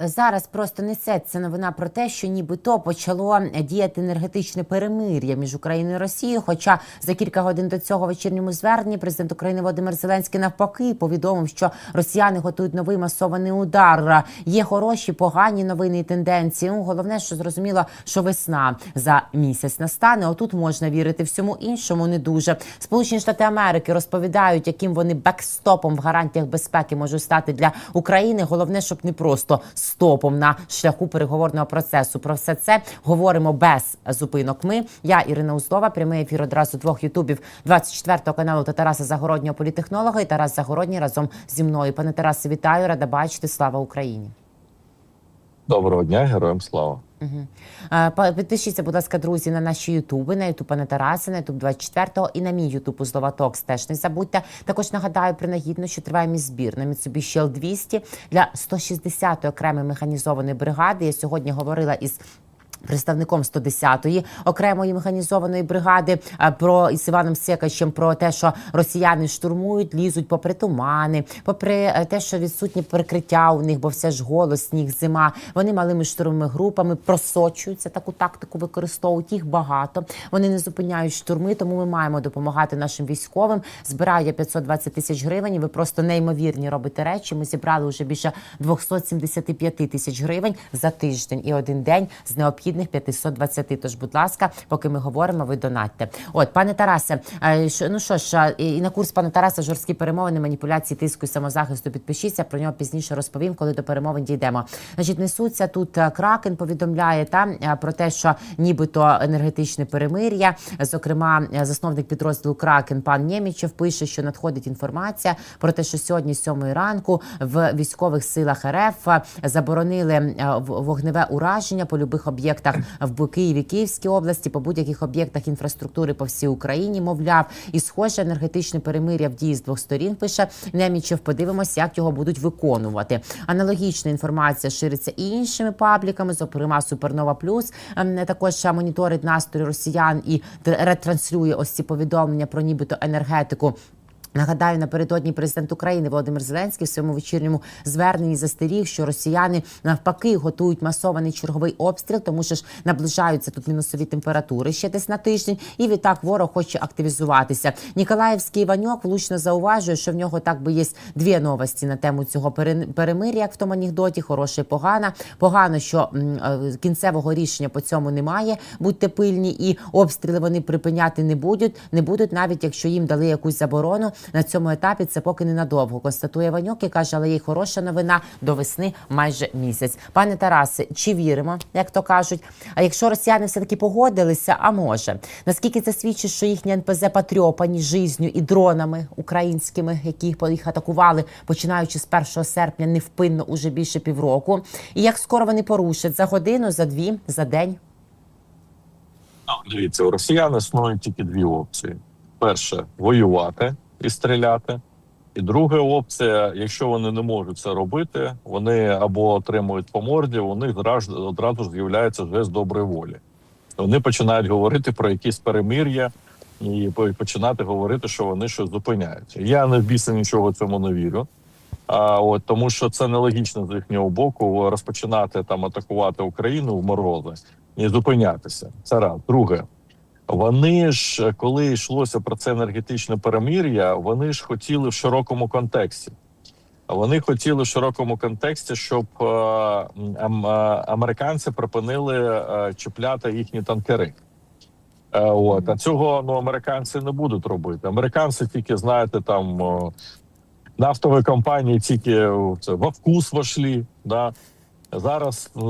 Зараз просто несеться новина про те, що нібито почало діяти енергетичне перемир'я між Україною і Росією. Хоча за кілька годин до цього вечірньому зверненні президент України Володимир Зеленський навпаки повідомив, що росіяни готують новий масований удар. Є хороші, погані новини і тенденції. Ну, головне, що зрозуміло, що весна за місяць настане. Отут можна вірити всьому іншому. Не дуже Сполучені Штати Америки розповідають, яким вони бекстопом в гарантіях безпеки можуть стати для України. Головне, щоб не просто стопом на шляху переговорного процесу. Про все це говоримо без зупинок. Ми, я Ірина Узлова, прямий ефір одразу двох ютубів 24 каналу та Тараса Загороднього політехнолога і Тарас Загородній разом зі мною. Пане Тарасе, вітаю, рада бачити. Слава Україні. Доброго дня, героям слава. Угу. Підпишіться, будь ласка, друзі, на наші ютуби, на ютуб пане Тараса, на ютуб 24 і на мій ютуб Узлова Токс теж не забудьте. Також нагадаю принагідно, що триває мій збір на Mitsubishi L200 для 160-ї окремої механізованої бригади. Я сьогодні говорила із Представником 110-ї окремої механізованої бригади про із Іваном Секачем про те, що росіяни штурмують, лізуть попри тумани, попри е, те, що відсутні прикриття у них, бо все ж голос, сніг, зима. Вони малими штурмовими групами просочуються, таку тактику використовують. Їх багато. Вони не зупиняють штурми, тому ми маємо допомагати нашим військовим. Збираю я 520 тисяч гривень. Ви просто неймовірні робите речі. Ми зібрали вже більше 275 тисяч гривень за тиждень і один день з необхідних 520. Тож, будь ласка, поки ми говоримо, ви донатьте. От, пане Тарасе, е, ну що ж, і на курс пана Тараса жорсткі перемовини, маніпуляції, тиску і самозахисту. Підпишіться. Про нього пізніше розповім, коли до перемовин дійдемо. Значить, несуться тут е, Кракен повідомляє та е, про те, що нібито енергетичне перемир'я. Зокрема, засновник підрозділу Кракен пан Нємічев пише, що надходить інформація про те, що сьогодні, 7 ранку, в військових силах РФ заборонили вогневе ураження по любих об'єктах в Києві, Київській області, по будь-яких об'єктах інфраструктури по всій Україні. Мовляв, і схоже енергетичне перемир'я в дії з двох сторін. Пише Немічев. Подивимося, як його будуть виконувати. Аналогічна інформація шириться і іншими пабліками, зокрема Супернова Плюс. ем, Також моніторить настрої росіян і тр- ретранслює ось ці повідомлення про нібито енергетику. Нагадаю, напередодні президент України Володимир Зеленський в своєму вечірньому зверненні застеріг, що росіяни навпаки готують масований черговий обстріл, тому що ж наближаються тут мінусові температури ще десь на тиждень, і відтак ворог хоче активізуватися. Ніколаївський Іваньок влучно зауважує, що в нього так би є дві новості на тему цього пере- перемир'я, як в тому анекдоті. Хороше, і погана. Погано, що е, кінцевого рішення по цьому немає. Будьте пильні, і обстріли вони припиняти не будуть. Не будуть, навіть якщо їм дали якусь заборону на цьому етапі. Це поки ненадовго. Констатує Ваньок і каже, але є хороша новина до весни майже місяць. Пане Тарасе, чи віримо, як то кажуть? А якщо росіяни все таки погодилися, а може наскільки це свідчить, що їхні НПЗ потрьопані жизнью і дронами українськими, які їх- атакували, починаючи з 1 серпня, невпинно уже більше півроку. І як скоро вони порушать за годину, за дві, за день? Дивіться, у росіян існують тільки дві опції: перше воювати і стріляти. І друга опція, якщо вони не можуть це робити, вони або отримують по морді, них одразу, одразу ж з'являється жест доброї волі. Вони починають говорити про якісь перемир'я і починати говорити, що вони щось зупиняють. Я не в біса нічого цьому не вірю. А от тому, що це нелогічно з їхнього боку розпочинати там атакувати Україну в морози і зупинятися. Це раз. Друге, вони ж, коли йшлося про це енергетичне перемир'я, вони ж хотіли в широкому контексті. Вони хотіли в широкому контексті, щоб е, е, американці припинили е, чіпляти їхні танкери. Е, От а цього ну американці не будуть робити. Американці тільки знаєте, там нафтові компанії тільки в це во вкус вошли. Да зараз е,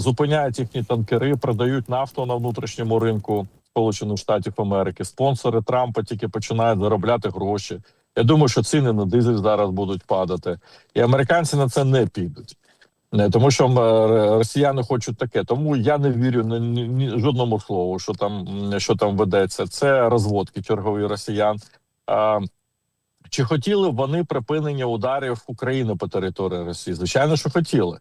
зупиняють їхні танкери, продають нафту на внутрішньому ринку Сполучених Штатів Америки. Спонсори Трампа тільки починають заробляти гроші. Я думаю, що ціни на дизель зараз будуть падати, і американці на це не підуть. Тому що е, росіяни хочуть таке. Тому я не вірю ні, ні, ні жодному слову, що там що там ведеться. Це розводки чергові росіян. А, чи хотіли вони припинення ударів України по території Росії? Звичайно, що хотіли.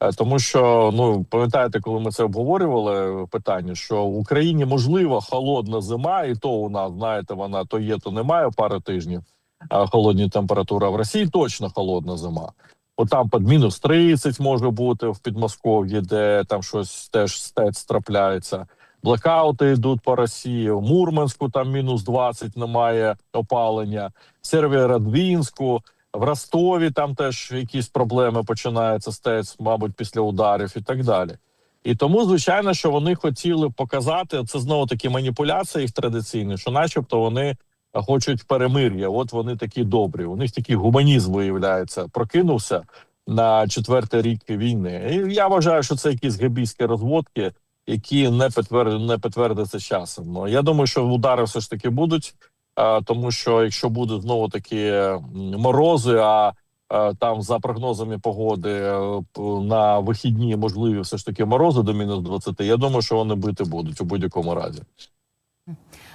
Е, Тому що ну пам'ятаєте, коли ми це обговорювали питання, що в Україні можливо холодна зима, і то у нас знаєте, вона то є, то немає пару тижнів. Холодні температури в Росії точно холодна зима. Отам під мінус 30 може бути в Підмосков'ї, де там щось теж стець трапляється. Блекаути йдуть по Росії. В Мурманську там мінус 20 немає опалення. В Сєвєродвінську, в Ростові там теж якісь проблеми починаються стець, мабуть, після ударів і так далі. І тому, звичайно, що вони хотіли показати це знову такі маніпуляції їх традиційні, що, начебто, вони хочуть перемир'я. От вони такі добрі. У них такий гуманізм виявляється, прокинувся на четвертий рік війни. І я вважаю, що це якісь гебійські розводки, які не підтверд... не підтвердяться часом. Ну, я думаю, що удари все ж таки будуть, тому що якщо будуть знову такі морози, а там за прогнозами погоди е, на вихідні можливі все ж таки морози до мінус 20, Я думаю, що вони бити будуть у будь-якому разі.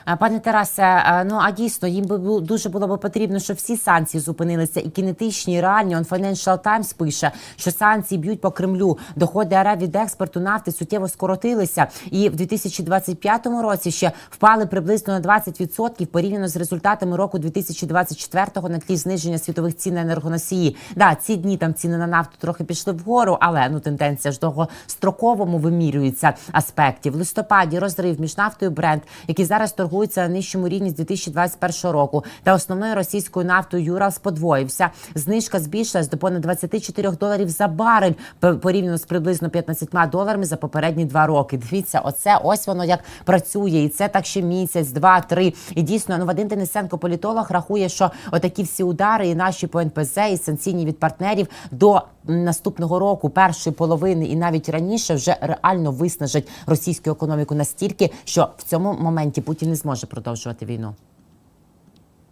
А, Пане Тарасе, ну а дійсно їм би дуже було б потрібно, щоб всі санкції зупинилися і кінетичні, і реальні. Он Financial Times пише, що санкції б'ють по Кремлю. Доходи РФ від експорту нафти суттєво скоротилися, і в 2025 році ще впали приблизно на 20% порівняно з результатами року 2024 на тлі зниження світових цін на енергоносії. Да, ці дні там ціни на нафту трохи пішли вгору, але ну тенденція ж довгостроковому вимірюється аспекті. В листопаді розрив між нафтою Brent, який зараз торгується на нижчому рівні з 2021 року, та основною російською нафтою Юралс подвоївся. Знижка збільшилась до понад 24 доларів за барель порівняно з приблизно 15 доларами за попередні два роки. Дивіться, оце ось воно як працює, і це так ще місяць, два, три. І дійсно, ну Вадим Денисенко, політолог, рахує, що отакі всі удари, і наші по НПЗ, і санкційні від партнерів до наступного року, першої половини, і навіть раніше вже реально виснажать російську економіку настільки, що в цьому моменті Путін не зможе продовжувати війну.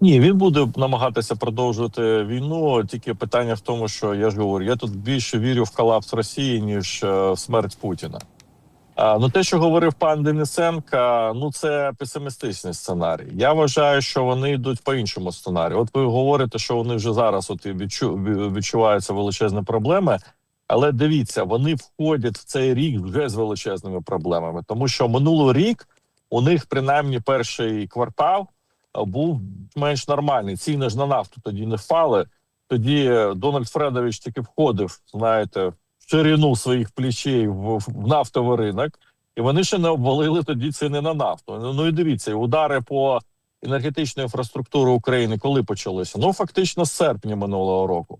Ні, він буде намагатися продовжувати війну. Тільки питання в тому, що я ж говорю, я тут більше вірю в колапс Росії ніж е, в смерть Путіна. Ну, те, що говорив пан Денисенка, ну це песимістичний сценарій. Я вважаю, що вони йдуть по іншому сценарію. От ви говорите, що вони вже зараз от відчу, відчуваються величезні проблеми. Але дивіться, вони входять в цей рік вже з величезними проблемами, тому що минулий рік у них принаймні перший квартал був менш нормальний. Ціни ж на нафту тоді не впали. Тоді е, Дональд Фредович таки входив, знаєте, ширину своїх плечей в, в нафтовий ринок, і вони ще не обвалили тоді ціни на нафту. Ну, ну і дивіться, удари по енергетичної інфраструктури України коли почалися? Ну фактично з серпня минулого року.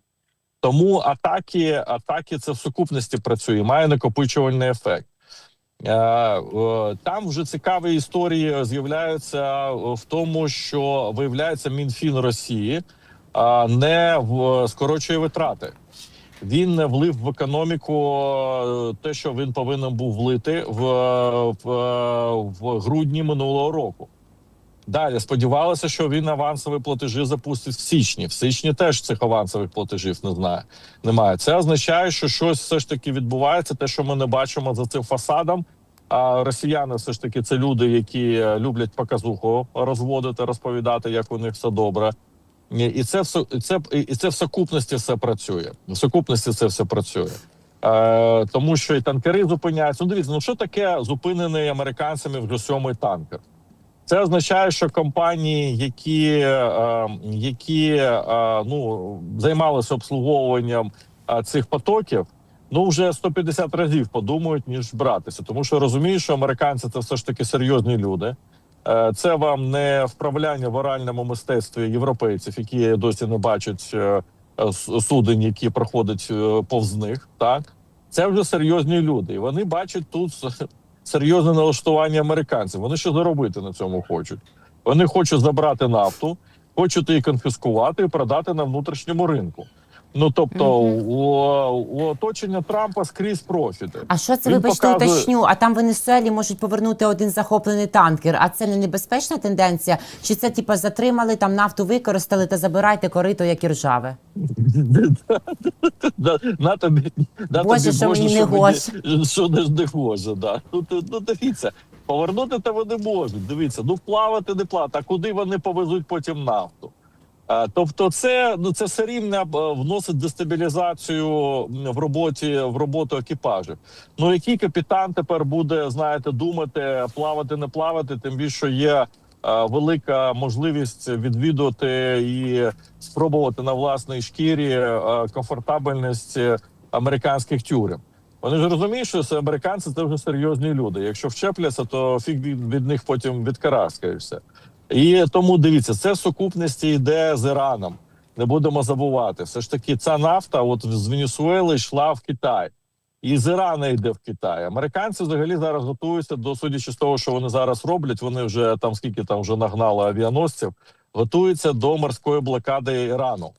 Тому атаки, атаки це в сукупності працює, має накопичувальний ефект. Е, е, Там вже цікаві історії з'являються в тому, що виявляється Мінфін Росії не скорочує витрати. Він не влив в економіку е, те, що він повинен був влити в, в, в грудні минулого року. Далі сподівалося, що він авансові платежі запустить в січні. В січні теж цих авансових платежів не знає. Немає. Це означає, що щось все ж таки відбувається. Те, що ми не бачимо за цим фасадом. А росіяни все ж таки це люди, які е, люблять показуху розводити, розповідати, як у них все добре. І це все це і це в сукупності все працює. В сукупності це все працює. Е, тому що і танкери зупиняються. Ну, дивіться, ну що таке зупинений американцями вже сьомий танкер? Це означає, що компанії, які, е, які е, ну, займалися обслуговуванням е, цих потоків, ну вже 150 разів подумають, ніж братися. Тому що розуміють, що американці це все ж таки серйозні люди. Е, Це вам не вправляння в оральному мистецтві європейців, які досі не бачать е, е, судень, які проходять повз них. Так це вже серйозні люди, і вони бачать тут серйозне налаштування американців. Вони що заробити на цьому хочуть. Вони хочуть забрати нафту, хочуть її конфіскувати і продати на внутрішньому ринку. Ну тобто, у, у оточення Трампа скрізь профіти. А що це Він вибачте показує- уточню? А там в Венесуелі можуть повернути один захоплений танкер. А це не небезпечна тенденція? Чи це типа затримали там нафту використали та забирайте корито, як і ржаве? На тобі, на Боже, тобі що Боже, мені не гоже. Що не, не гоже, да. Ну, ну, дивіться, повернути то вони можуть. Дивіться, ну вплавати не плавати, а куди вони повезуть потім нафту? А, тобто, це ну це все рівно е, вносить дестабілізацію в роботі в роботу екіпажів. Ну який капітан тепер буде, знаєте, думати, плавати, не плавати, тим більше є е, велика можливість відвідувати і спробувати на власній шкірі е, комфортабельність е, американських тюрем. Вони ж розуміють, що це американці це вже серйозні люди. Якщо вчепляться, то фіг від них потім відкараскаєшся. І тому дивіться, це в сукупності йде з Іраном. Не будемо забувати. Все ж таки, ця нафта, от з Венесуели йшла в Китай. І з Ірана йде в Китай. Американці взагалі зараз готуються до судячи з того, що вони зараз роблять. Вони вже там скільки там вже нагнали авіаносців, готуються до морської блокади Ірану.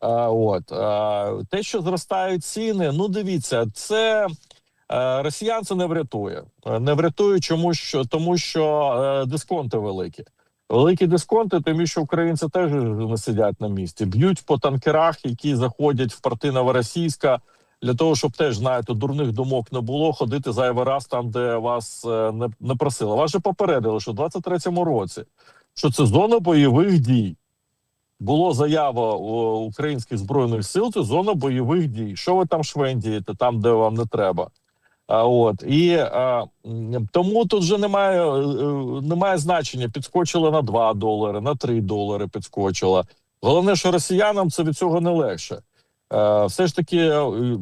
А, от а, те, що зростають ціни, ну дивіться, це е, росіян це не врятує. Е, Не врятує, чому що тому, що е, дисконти великі. Великі дисконти, тому що українці теж не сидять на місці, б'ють по танкерах, які заходять в порти Новоросійська, для того, щоб теж знаєте, дурних думок не було ходити зайвий раз там, де вас е, не, не просили. Вас же попередили, що в 23-му році що це зона бойових дій. Було заява українських збройних сил, це зона бойових дій. Що ви там швендієте, там, де вам не треба. От і а, тому тут вже немає, е, е, немає значення. Підскочила на 2 долари, на 3 долари підскочила. Головне, що росіянам це від цього не легше. Е, все ж таки,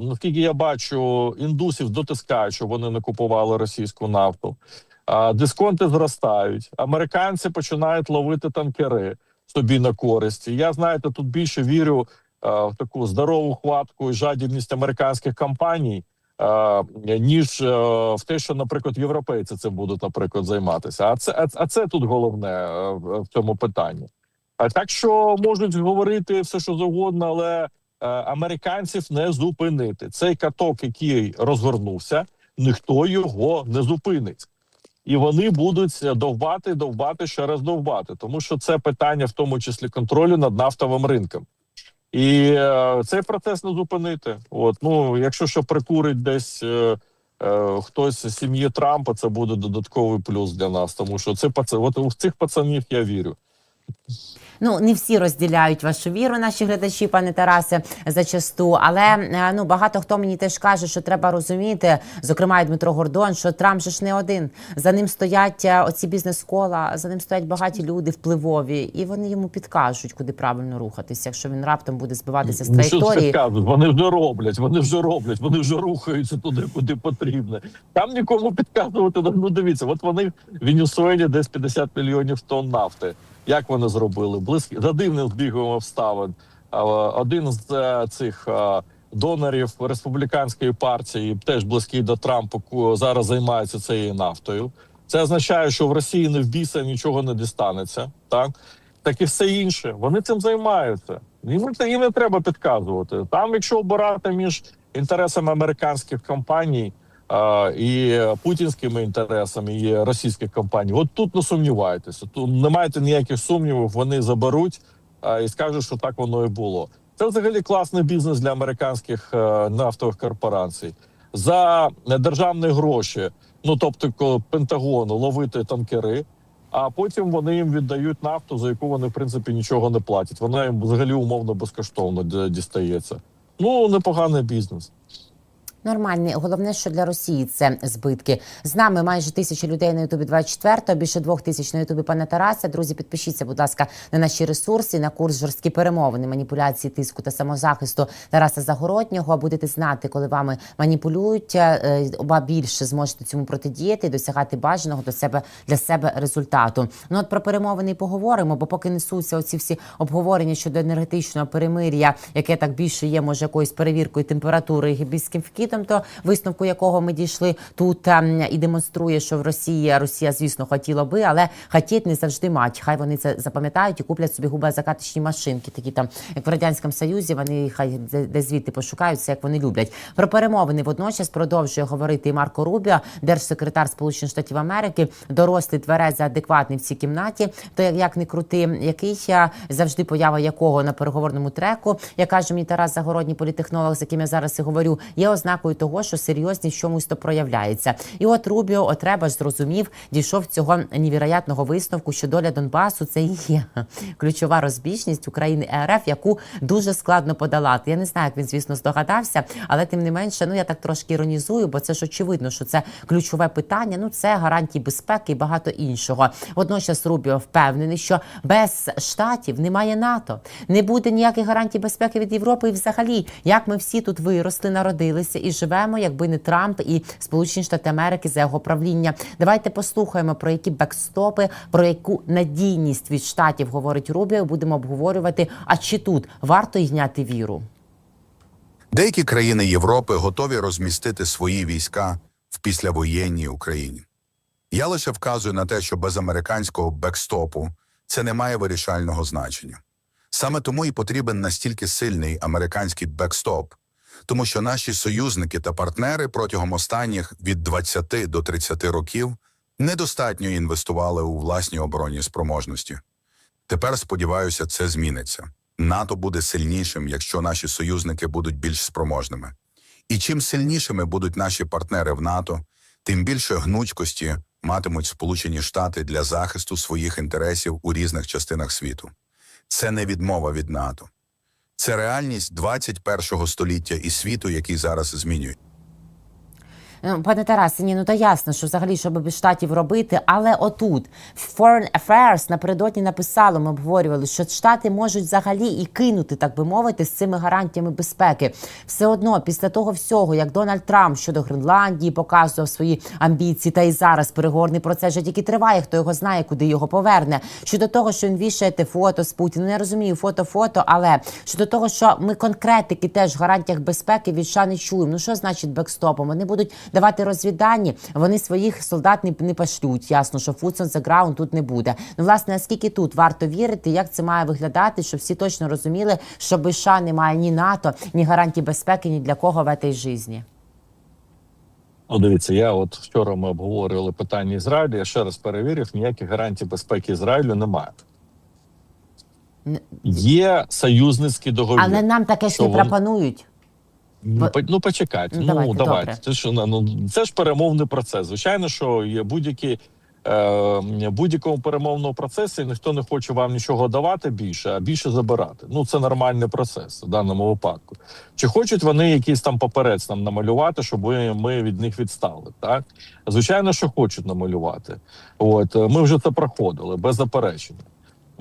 наскільки я бачу, індусів дотискають, щоб вони не купували російську нафту. А, дисконти зростають. Американці починають ловити танкери собі на користь. Я знаєте, тут більше вірю в таку здорову хватку і жадібність американських компаній, ніж е, в те, що, наприклад, європейці це будуть, наприклад, займатися. А це, а, це тут головне е, в в цьому питанні. А так що можуть говорити все, що завгодно, але е, американців не зупинити. Цей каток, який розгорнувся, ніхто його не зупинить. І вони будуть довбати, довбати, ще раз довбати, тому що це питання, в тому числі контролю над нафтовим ринком. І е, цей процес не зупинити. От ну, якщо що прикурить десь е, е, хтось з сім'ї Трампа, це буде додатковий плюс для нас, тому що це пац... от у цих пацанів я вірю. Ну не всі розділяють вашу віру, наші глядачі, пане Тарасе, зачасту. Але е, ну багато хто мені теж каже, що треба розуміти, зокрема і Дмитро Гордон, що Трамп же ж не один. За ним стоять е, оці бізнес-кола, за ним стоять багаті люди впливові, і вони йому підкажуть, куди правильно рухатися, якщо він раптом буде збиватися з Ну, траєкторії. Вони вже роблять, вони вже роблять, вони вже рухаються туди, куди потрібно. Там нікому підказувати. Ну дивіться, от вони в Венесуелі десь 50 мільйонів тонн нафти. Як вони зробили? Близькі за дивним збігом обставин. Один з е, цих е, донорів республіканської партії, теж близький до Трампа, зараз займається цією нафтою. Це означає, що в Росії не в біса нічого не дістанеться. Так так і все інше. Вони цим займаються. Їм, їм не треба підказувати. Там, якщо обирати між інтересами американських компаній і путінськими інтересами і російських компаній, от тут не сумнівайтеся. Тут не маєте ніяких сумнівів. Вони заберуть і скажуть, що так воно і було. Це взагалі класний бізнес для американських е, нафтових корпорацій за державні гроші. Ну тобто, Пентагону ловити танкери, а потім вони їм віддають нафту, за яку вони в принципі нічого не платять. Вона їм взагалі умовно безкоштовно дістається. Ну непоганий бізнес. Нормальний. Головне, що для Росії це збитки. З нами майже тисяча людей на Ютубі 24, більше двох тисяч на Ютубі пана Тараса. Друзі, підпишіться, будь ласка, на наші ресурси, на курс жорсткі перемовини, маніпуляції, тиску та самозахисту Тараса Загороднього. Будете знати, коли вами маніпулюють, е, оба більше зможете цьому протидіяти і досягати бажаного до себе для себе результату. Ну от про перемовини і поговоримо, бо поки несуться оці всі обговорення щодо енергетичного перемир'я, яке так більше є, може якоюсь перевіркою температури гібійським вкидом, то висновку якого ми дійшли тут ем, і демонструє, що в Росії Росія, звісно, хотіла би, але хотіть не завжди мать. Хай вони це запам'ятають і куплять собі губозакаточні машинки, такі там, як в радянському союзі. Вони хай де, звідти пошукаються, як вони люблять. Про перемовини водночас продовжує говорити і Марко Рубіо, держсекретар Сполучених Штатів Америки, дорослий тверезий, адекватний в цій кімнаті. То як, не крути, який е, завжди поява якого на переговорному треку, як каже мені Тарас Загородній політехнолог, з яким я зараз і говорю, є ознакою ознакою того, що серйозність чомусь то проявляється. І от Рубіо, от треба ж зрозумів, дійшов цього невіроятного висновку, що доля Донбасу це і є ключова розбіжність України РФ, яку дуже складно подолати. Я не знаю, як він звісно здогадався, але тим не менше, ну я так трошки іронізую, бо це ж очевидно, що це ключове питання. Ну це гарантії безпеки і багато іншого. Водночас Рубіо впевнений, що без штатів немає НАТО, не буде ніяких гарантій безпеки від Європи. І взагалі, як ми всі тут виросли, народилися і живемо, якби не Трамп і Сполучені Штати Америки за його правління. Давайте послухаємо про які бекстопи, про яку надійність від штатів говорить Рубіо. Будемо обговорювати. А чи тут варто йняти віру? Деякі країни Європи готові розмістити свої війська в післявоєнній Україні. Я лише вказую на те, що без американського бекстопу це не має вирішального значення. Саме тому і потрібен настільки сильний американський бекстоп, тому що наші союзники та партнери протягом останніх від 20 до 30 років недостатньо інвестували у власні оборонні спроможності. Тепер, сподіваюся, це зміниться. НАТО буде сильнішим, якщо наші союзники будуть більш спроможними. І чим сильнішими будуть наші партнери в НАТО, тим більше гнучкості матимуть Сполучені Штати для захисту своїх інтересів у різних частинах світу. Це не відмова від НАТО. Це реальність 21-го століття і світу, який зараз змінює. Ну, Пане Тарасе, ні, ну та ясно, що взагалі що би без штатів робити, але отут Foreign Affairs напередодні написало, ми обговорювали, що штати можуть взагалі і кинути, так би мовити, з цими гарантіями безпеки. Все одно, після того всього, як Дональд Трамп щодо Гренландії показував свої амбіції, та й зараз переговорний процес вже тільки триває, хто його знає, куди його поверне. Щодо того, що він вішає те фото з Путіним, не розумію фото-фото, але щодо того, що ми конкретики теж в гарантіях безпеки від США не чуємо. Ну що значить бекстопом? Вони будуть давати розвіддані, вони своїх солдат не, не пошлють. Ясно, що on the тут не буде. Ну, власне, наскільки тут варто вірити, як це має виглядати, щоб всі точно розуміли, що без США немає ні НАТО, ні гарантій безпеки, ні для кого в цій житті. Ну, дивіться, я от вчора ми обговорювали питання Ізраїлю. Я ще раз перевірив, ніяких гарантій безпеки Ізраїлю немає. Є союзницький договір. Але нам таке ж не пропонують. Ну, по- ну почекайте. Ну, Ну, давайте, давайте. добре. Це ж ну це ж перемовний процес. Звичайно, що є будь-які е, будь-якому перемовному процесі ніхто не хоче вам нічого давати більше, а більше забирати. Ну це нормальний процес в даному випадку. Чи хочуть вони якийсь там паперець нам намалювати, щоб ми, ми від них відстали? Так звичайно, що хочуть намалювати. От е, ми вже це проходили без заперечення.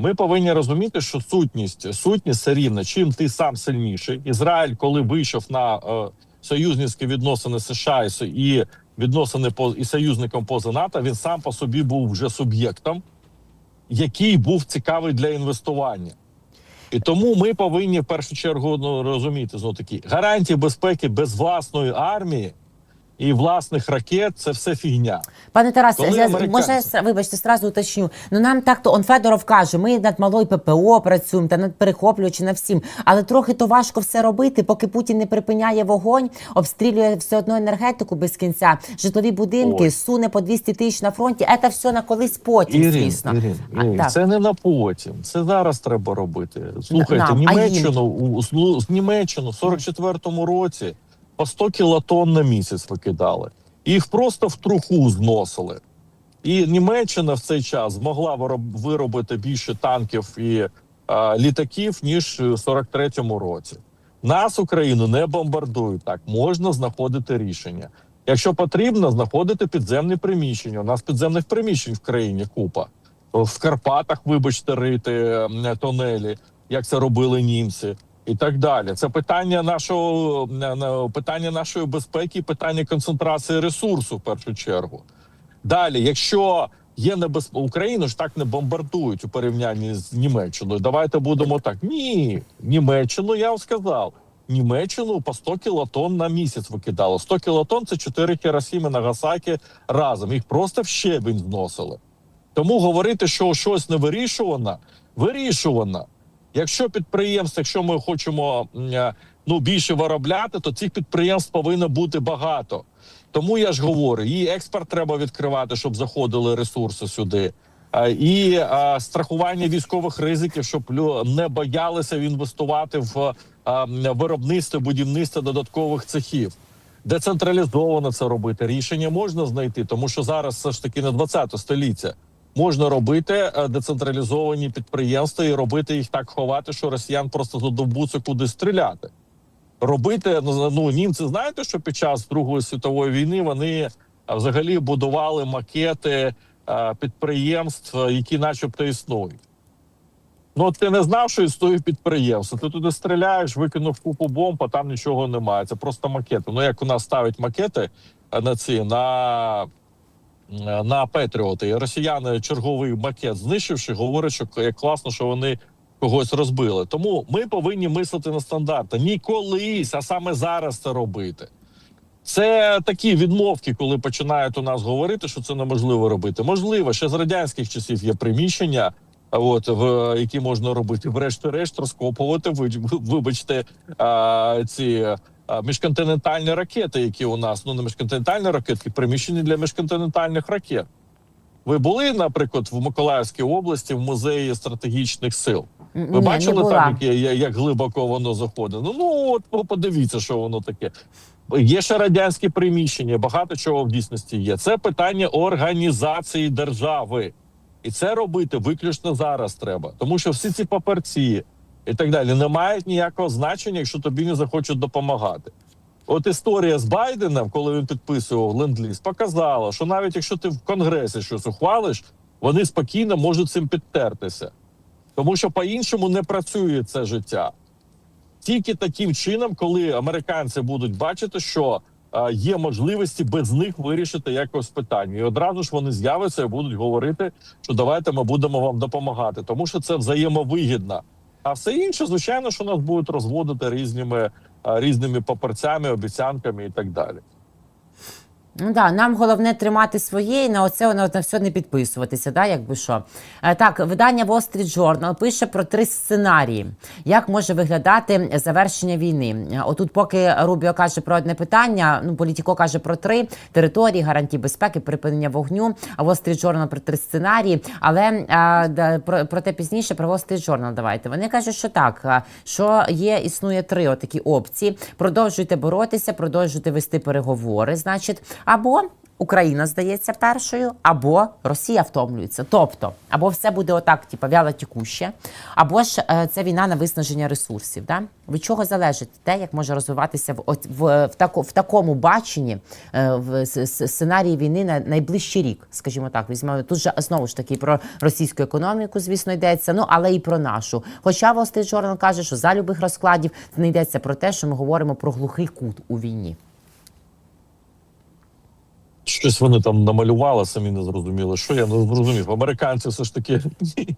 Ми повинні розуміти, що сутність сутність все рівно, чим ти сам сильніший. Ізраїль, коли вийшов на е, союзницькі відносини США і, відносини по і союзником поза НАТО, він сам по собі був вже суб'єктом, який був цікавий для інвестування. І тому ми повинні в першу чергу ну, розуміти знову таки гарантії безпеки без власної армії і власних ракет це все фігня. Пане Тарасе, Коли я, американці- можна вибачте, сразу уточню. Ну нам так то он Федоров каже, ми над малою ППО працюємо та над перехоплюючи на всім. Але трохи то важко все робити, поки Путін не припиняє вогонь, обстрілює все одно енергетику без кінця, житлові будинки, Ой. суне по 200 тисяч на фронті. Це все на колись потім, Ірин, звісно. Ірин, А, Ірин, так. це не на потім. Це зараз треба робити. Слухайте, Нам, Німеччину у з- з Німеччину в 44-му році по 100 кілотон на місяць викидали. Їх просто в труху зносили. І Німеччина в цей час змогла вироб- виробити більше танків і а, літаків ніж в 43-му році. Нас Україну не бомбардують так. Можна знаходити рішення. Якщо потрібно, знаходити підземні приміщення. У нас підземних приміщень в країні купа. В Карпатах, вибачте, рити м, тунелі, як це робили німці, і так далі. Це питання нашого на- на- питання нашої безпеки, питання концентрації ресурсу в першу чергу. Далі, якщо є небезпека, Україну ж так не бомбардують у порівнянні з Німеччиною. Давайте будемо так. Ні, Німеччину я вам сказав. Німеччину по 100 кілотон на місяць викидало. 100 кілотон це 4 Хіросіми Нагасакі разом. Їх просто в щебінь зносили. Тому говорити, що щось не вирішувано, вирішувано. Якщо підприємство, якщо ми хочемо е, ну більше виробляти, то цих підприємств повинно бути багато. Тому я ж говорю, і експорт треба відкривати, щоб заходили ресурси сюди. І страхування військових ризиків, щоб не боялися інвестувати в виробництво, будівництво додаткових цехів. децентралізовано це робити. Рішення можна знайти, тому що зараз все ж таки не 20 століття. Можна робити е, децентралізовані підприємства і робити їх так ховати, що росіян просто задовбуться куди стріляти. Робити ну, ну німці знаєте, що під час Другої світової війни вони взагалі будували макети е, підприємств, е, які, начебто, існують. Ну, ти не знав, що існує підприємство. Ти туди стріляєш, викинув купу бомб, а там нічого немає. Це просто макети. Ну, як у нас ставить макети е, на ці на, е, на Петріоти, росіяни черговий макет знищивши, говорять, що як класно, що вони когось розбили. Тому ми повинні мислити на стандарти. Ні колись, а саме зараз це робити. Це такі відмовки, коли починають у нас говорити, що це неможливо робити. Можливо, ще з радянських часів є приміщення, от в які можна робити, врешті-решт розкопувати. Вибачте, ці міжконтинентальні ракети, які у нас ну не міжконтинентальні ракети, приміщення для міжконтинентальних ракет. Ви були, наприклад, в Миколаївській області в музеї стратегічних сил. Ви ні, бачили не там, яке, як глибоко воно заходить? Ну, ну от подивіться, що воно таке. Є ще радянські приміщення, багато чого в дійсності є. Це питання організації держави. І це робити виключно зараз треба. Тому що всі ці паперці і так далі не мають ніякого значення, якщо тобі не захочуть допомагати. От історія з Байденом, коли він підписував ленд-ліз, показала, що навіть якщо ти в конгресі щось ухвалиш, вони спокійно можуть цим підтертися. Тому що по-іншому не працює це життя. Тільки таким чином, коли американці будуть бачити, що е, є можливості без них вирішити якось питання, і одразу ж вони з'являться і будуть говорити, що давайте ми будемо вам допомагати, тому що це взаємовигідно. А все інше, звичайно, що нас будуть розводити різними різними паперцями, обіцянками і так далі. Ну да, нам головне тримати своє і на оце на, на все не підписуватися, да, якби що. Е, так, видання Wall Street Journal пише про три сценарії, як може виглядати завершення війни. Е, Отут, поки Рубіо каже про одне питання, ну Політіко каже про три території, гарантії безпеки, припинення вогню. А Wall Street Journal про три сценарії. Але е, про, про те пізніше про Wall Street Journal давайте. Вони кажуть, що так, що є, існує три отакі опції. Продовжуйте боротися, продовжуйте вести переговори, значить, або Україна здається першою, або Росія втомлюється. Тобто, або все буде отак, типу, вяло тікуще, або ж е, це війна на виснаження ресурсів. Да? Від чого залежить те, як може розвиватися в, от, в, в, тако, в такому баченні е, в сценарії війни на найближчий рік, скажімо так, візьмемо тут же знову ж таки про російську економіку, звісно, йдеться, ну але і про нашу. Хоча Street Journal каже, що за любих розкладів не йдеться про те, що ми говоримо про глухий кут у війні. Щось вони там намалювали, самі не зрозуміли. Що я не зрозумів? Американці все ж таки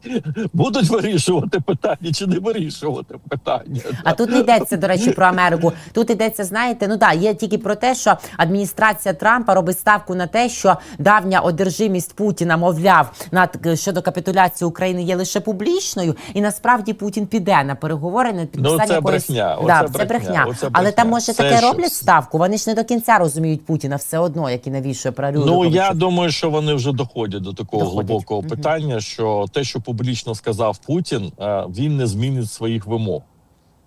будуть вирішувати питання чи не вирішувати питання. А тут не йдеться, до речі, про Америку. Тут йдеться, знаєте, ну да, є тільки про те, що адміністрація Трампа робить ставку на те, що давня одержимість Путіна, мовляв, над щодо капітуляції України є лише публічною, і насправді Путін піде на переговори на підписання Ну, це якоїсь- брехня, Да, оце це брехня, брехня. оце Але там може Це таке щось. роблять ставку. Вони ж не до кінця розуміють Путіна все одно, як і навішує про Ну я думаю, що вони вже доходять до такого Доходять. глибокого питання, що те, що публічно сказав Путін, е, він не змінить своїх вимог.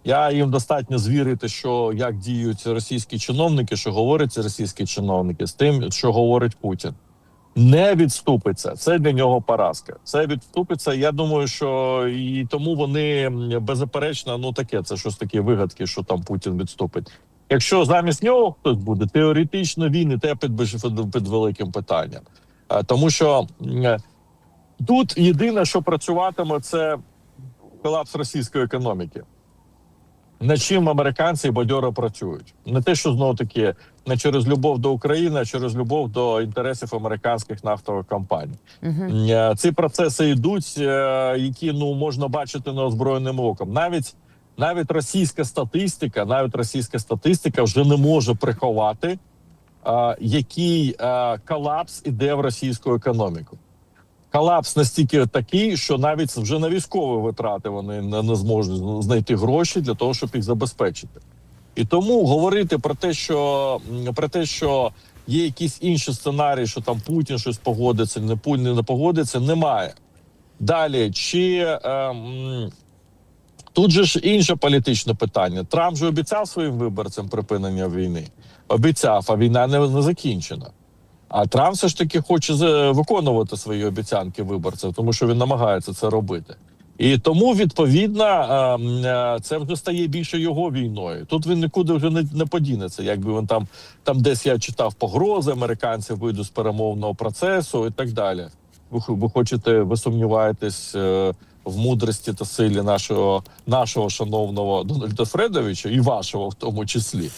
Я їм достатньо звірити, що як діють російські чиновники, що говорять ці російські чиновники, з тим, що говорить Путін. Не відступиться. Це для нього поразка. Це відступиться. Я думаю, що і тому вони беззаперечно, ну таке, це щось такі вигадки, що там Путін відступить. Якщо замість нього хтось буде, теоретично він і те під, під, великим питанням. Е, Тому що тут єдине, що працюватиме, це колапс російської економіки. Над чим американці бадьоро працюють. Не те, що знову таки не через любов до України, а через любов до інтересів американських нафтових компаній. Е, Ці процеси йдуть, е, які ну можна бачити неозброєним оком. Навіть навіть російська статистика, навіть російська статистика вже не може приховати, який колапс іде в російську економіку. Колапс настільки такий, що навіть вже на військові витрати вони не, зможуть знайти гроші для того, щоб їх забезпечити. І тому говорити про те, що про те, що є якісь інші сценарії, що там Путін щось погодиться, не Путін не погодиться, немає. Далі, чи е, тут же ж інше політичне питання. Трамп же обіцяв своїм виборцям припинення війни. обіцяв, а війна не, не закінчена. А Трамп все ж таки хоче виконувати свої обіцянки виборців, тому що він намагається це робити. І тому відповідно е, е, це вже стає більше його війною. Тут він нікуди вже не, не подінеться. Якби він там, там десь я читав погрози, американці вийдуть з перемовного процесу і так далі. Ви, ви хочете, ви сумніваєтесь е, в мудрості та силі нашого нашого шановного Дональда Фредовича і вашого в тому числі.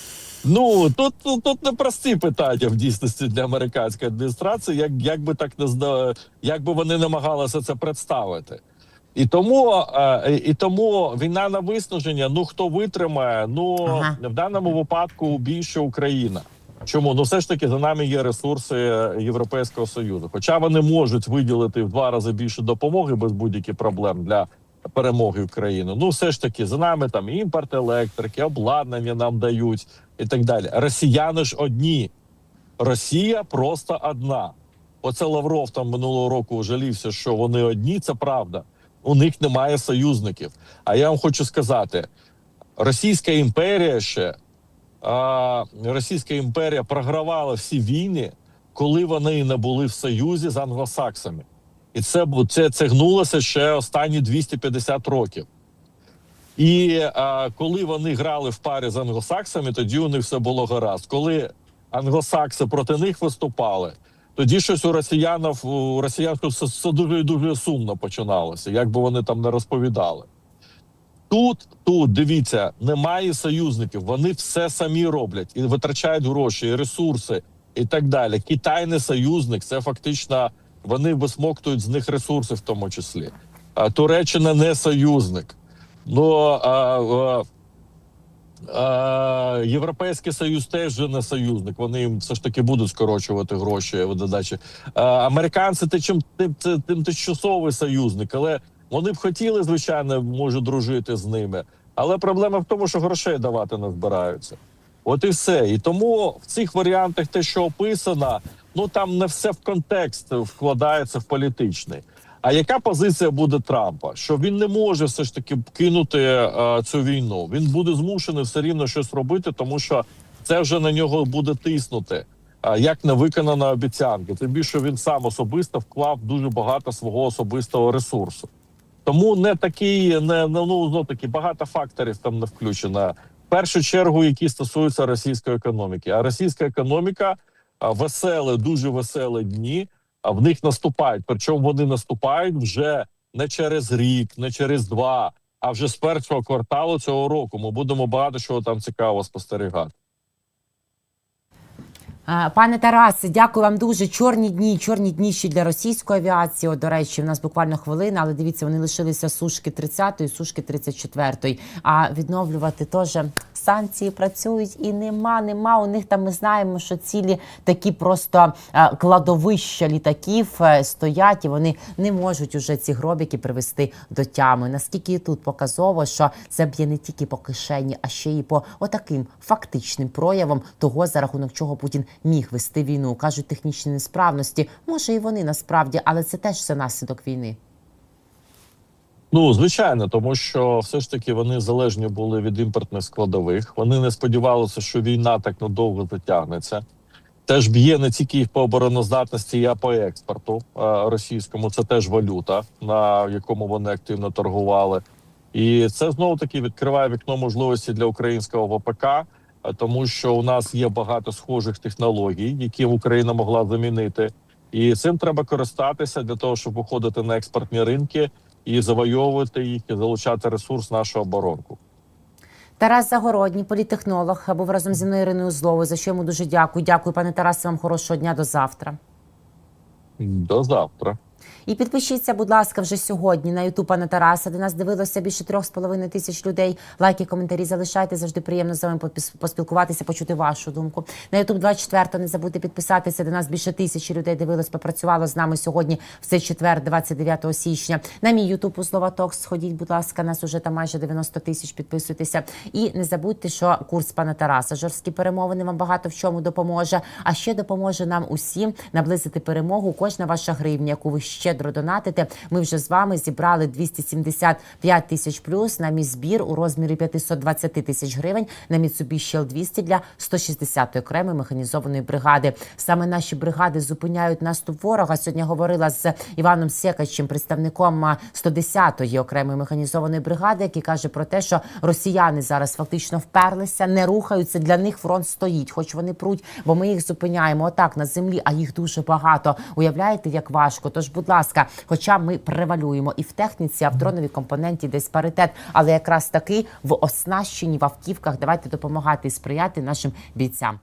Ну тут, тут, тут непрості питання в дійсності для американської адміністрації, як, як би так не зда, як би вони намагалися це представити. І тому, е, і тому війна на виснаження. Ну хто витримає? Ну Ага. в даному випадку більше Україна. Чому? Ну все ж таки за нами є ресурси Європейського союзу. Хоча вони можуть виділити в два рази більше допомоги без будь-яких проблем для перемоги України. Ну все ж таки за нами там імпорт електрики, обладнання нам дають і так далі. Росіяни ж одні. Росія просто одна. Оце Лавров там минулого року жалівся, що вони одні. Це правда. У них немає союзників. А я вам хочу сказати: Російська імперія ще Російська імперія програвала всі війни, коли вони не були в союзі з англосаксами, і це це, це гнулося ще останні 250 років. І а, коли вони грали в парі з англосаксами, тоді у них все було гаразд. Коли англосакси проти них виступали, тоді щось у росіянів у росіян все, все дуже дуже сумно починалося, як би вони там не розповідали. Тут, тут дивіться, немає союзників. Вони все самі роблять і витрачають гроші, і ресурси, і так далі. Китай не союзник, це фактично вони висмоктують з них ресурси, в тому числі. А Туреччина не союзник. Ну а, а, Європейський Союз теж же не союзник. Вони їм все ж таки будуть скорочувати гроші видачі. А, американці ти чим тим, тим тимчасовий союзник, але вони б хотіли, звичайно, може дружити з ними. Але проблема в тому, що грошей давати не збираються. От і все. І тому в цих варіантах, те, що описано, ну там не все в контекст вкладається в політичний. А яка позиція буде Трампа? Що він не може все ж таки кинути е, цю війну? Він буде змушений все рівно щось робити, тому що це вже на нього буде тиснути. е, Як не виконана обіцянка, тим більше він сам особисто вклав дуже багато свого особистого ресурсу. Тому не такий, не ну знов таки багато факторів там не включено. В першу чергу, які стосуються російської економіки. А російська економіка веселе, дуже веселі дні. А в них наступають. Причому вони наступають вже не через рік, не через два, а вже з першого кварталу цього року. Ми будемо багато чого там цікаво спостерігати. Е, Пане Тарасе, дякую вам дуже. Чорні дні, чорні дні ще для російської авіації. От, до речі, в нас буквально хвилина, але дивіться, вони лишилися сушки 30-ї, сушки 34-ї. А відновлювати теж санкції працюють і нема, нема. У них там ми знаємо, що цілі такі просто е, кладовища літаків е, стоять, і вони не можуть уже ці гробіки привести до тями. Наскільки тут показово, що це б'є не тільки по кишені, а ще й по отаким фактичним проявам того, за рахунок чого Путін міг вести війну. кажуть, технічні несправності. Може, і вони насправді, але це теж все наслідок війни. Ну звичайно, тому що все ж таки вони залежні були від імпортних складових. Вони не сподівалися, що війна так надовго затягнеться. Теж б'є не тільки по обороноздатності, а по експорту е, російському. Це теж валюта, на якому вони активно торгували. І це знову таки відкриває вікно можливості для українського ВПК, тому що у нас є багато схожих технологій, які Україна могла замінити. І цим треба користатися для того, щоб виходити на експортні ринки і завойовувати їх, і залучати ресурс нашого оборонку. Тарас Загородній, політехнолог, був разом зі мною Іриною Зловою, за що йому дуже дякую. Дякую, пане Тарасе. Вам хорошого дня до завтра. До завтра. І підпишіться, будь ласка, вже сьогодні на Ютуб пана Тараса, де нас дивилося більше трьох з половиною тисяч людей. Лайки, коментарі залишайте. Завжди приємно з вами поспілкуватися, почути вашу думку. На Ютуб 24 не забудьте підписатися. Де нас більше тисячі людей дивилось, попрацювало з нами сьогодні в цей четвер, 29 січня. На мій Ютуб у Слова Токс сходіть, будь ласка, нас уже там майже 90 тисяч. Підписуйтеся. І не забудьте, що курс пана Тараса жорсткі перемовини вам багато в чому допоможе. А ще допоможе нам усім наблизити перемогу. Кожна ваша гривня, яку ви щедро донатите. Ми вже з вами зібрали 275 тисяч плюс на мій збір у розмірі 520 тисяч гривень на Mitsubishi L200 для 160-ї окремої механізованої бригади. Саме наші бригади зупиняють наступ ворога. Сьогодні говорила з Іваном Секачем, представником а, 110-ї окремої механізованої бригади, який каже про те, що росіяни зараз фактично вперлися, не рухаються. Для них фронт стоїть, хоч вони пруть, бо ми їх зупиняємо отак на землі, а їх дуже багато. Уявляєте, як важко? Тож, будь ласка, хоча ми превалюємо і в техніці, а в дроновій компоненті десь паритет, але якраз таки в оснащенні в автівках давайте допомагати і сприяти нашим бійцям.